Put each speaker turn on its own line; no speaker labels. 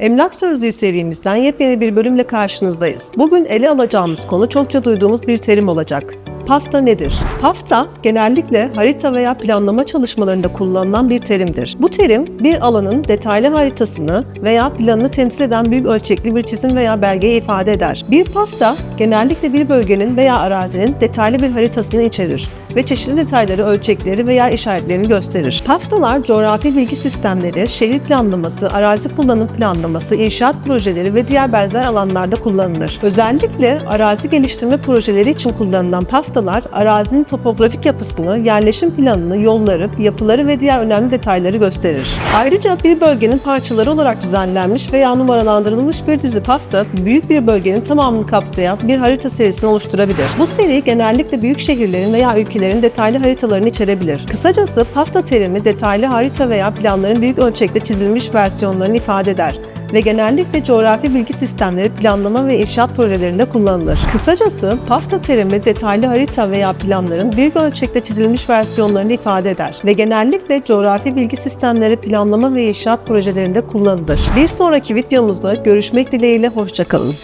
Emlak Sözlüğü serimizden yepyeni bir bölümle karşınızdayız. Bugün ele alacağımız konu çokça duyduğumuz bir terim olacak. Pafta nedir? Pafta genellikle harita veya planlama çalışmalarında kullanılan bir terimdir. Bu terim bir alanın detaylı haritasını veya planını temsil eden büyük ölçekli bir çizim veya belgeyi ifade eder. Bir pafta genellikle bir bölgenin veya arazinin detaylı bir haritasını içerir ve çeşitli detayları, ölçekleri veya işaretlerini gösterir. Paftalar coğrafi bilgi sistemleri, şehir planlaması, arazi kullanım planlaması, inşaat projeleri ve diğer benzer alanlarda kullanılır. Özellikle arazi geliştirme projeleri için kullanılan paftalar arazinin topografik yapısını, yerleşim planını, yolları, yapıları ve diğer önemli detayları gösterir. Ayrıca bir bölgenin parçaları olarak düzenlenmiş veya numaralandırılmış bir dizi pafta büyük bir bölgenin tamamını kapsayan bir harita serisini oluşturabilir. Bu seri genellikle büyük şehirlerin veya ülkelerin detaylı haritalarını içerebilir. Kısacası pafta terimi detaylı harita veya planların büyük ölçekte çizilmiş versiyonlarını ifade eder ve genellikle coğrafi bilgi sistemleri planlama ve inşaat projelerinde kullanılır. Kısacası PAFTA terimi detaylı harita veya planların büyük ölçekte çizilmiş versiyonlarını ifade eder ve genellikle coğrafi bilgi sistemleri planlama ve inşaat projelerinde kullanılır. Bir sonraki videomuzda görüşmek dileğiyle hoşçakalın.